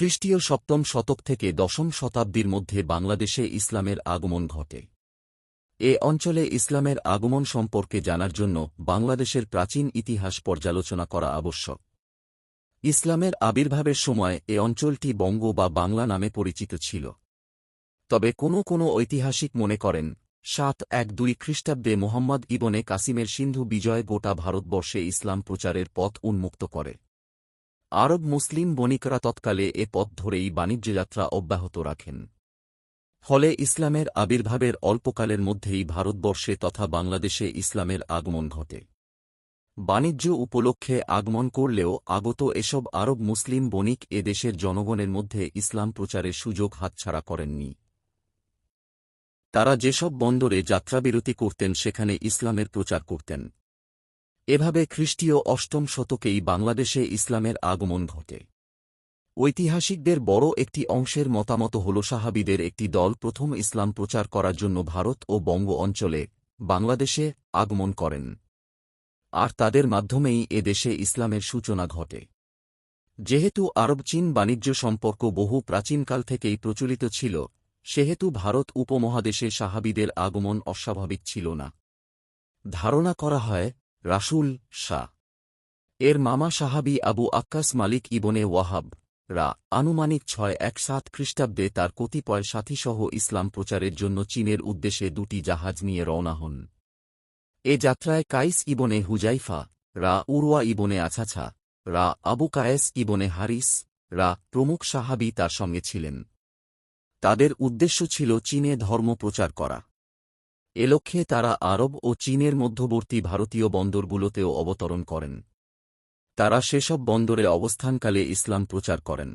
খ্রিস্টীয় সপ্তম শতক থেকে দশম শতাব্দীর মধ্যে বাংলাদেশে ইসলামের আগমন ঘটে। এ অঞ্চলে ইসলামের আগমন সম্পর্কে জানার জন্য বাংলাদেশের প্রাচীন ইতিহাস পর্যালোচনা করা আবশ্যক। ইসলামের আবির্ভাবের সময় এ অঞ্চলটি বঙ্গ বা বাংলা নামে পরিচিত ছিল। তবে কোনো কোনো ঐতিহাসিক মনে করেন, সাত এক দুই খ্রিস্টাব্দে মোহাম্মদ ইবনে কাসিমের সিন্ধু বিজয় গোটা ভারতবর্ষে ইসলাম প্রচারের পথ উন্মুক্ত করে। আরব মুসলিম বণিকরা তৎকালে এ পথ ধরেই বাণিজ্যযাত্রা অব্যাহত রাখেন। ফলে ইসলামের আবির্ভাবের অল্পকালের মধ্যেই ভারতবর্ষে তথা বাংলাদেশে ইসলামের আগমন ঘটে। বাণিজ্য উপলক্ষে আগমন করলেও আগত এসব আরব মুসলিম বণিক এ দেশের জনগণের মধ্যে ইসলাম প্রচারের সুযোগ হাতছাড়া করেননি। তারা যেসব বন্দরে যাত্রাবিরতি করতেন সেখানে ইসলামের প্রচার করতেন। এভাবে খ্রিস্টীয় অষ্টম শতকেই বাংলাদেশে ইসলামের আগমন ঘটে। ঐতিহাসিকদের বড় একটি অংশের মতামত হল সাহাবিদের একটি দল প্রথম ইসলাম প্রচার করার জন্য ভারত ও বঙ্গ অঞ্চলে বাংলাদেশে আগমন করেন। আর তাদের মাধ্যমেই এ দেশে ইসলামের সূচনা ঘটে। যেহেতু আরব চীন বাণিজ্য সম্পর্ক বহু প্রাচীনকাল থেকেই প্রচলিত ছিল, সেহেতু ভারত উপমহাদেশে সাহাবিদের আগমন অস্বাভাবিক ছিল না। ধারণা করা হয় রাসুল শাহ। এর মামা সাহাবি আবু আক্কাস মালিক ইবনে ওয়াহাব রা আনুমানিক ছয় এক সাত খ্রিস্টাব্দে তার কতিপয় সাথীসহ ইসলাম প্রচারের জন্য চীনের উদ্দেশ্যে দুটি জাহাজ নিয়ে রওনা হন। এ যাত্রায় কাইস ইবনে হুজাইফা, রা উরওয়া ইবনে আছাছা, রা আবু কায়েস ইবনে হারিস, রা প্রমুখ সাহাবি তার সঙ্গে ছিলেন। তাদের উদ্দেশ্য ছিল চীনে ধর্ম প্রচার করা। এ লক্ষ্যে তারা আরব ও চীনের মধ্যবর্তী ভারতীয় বন্দরগুলোতেও অবতরণ করেন। তারা সেসব বন্দরে অবস্থানকালে ইসলাম প্রচার করেন।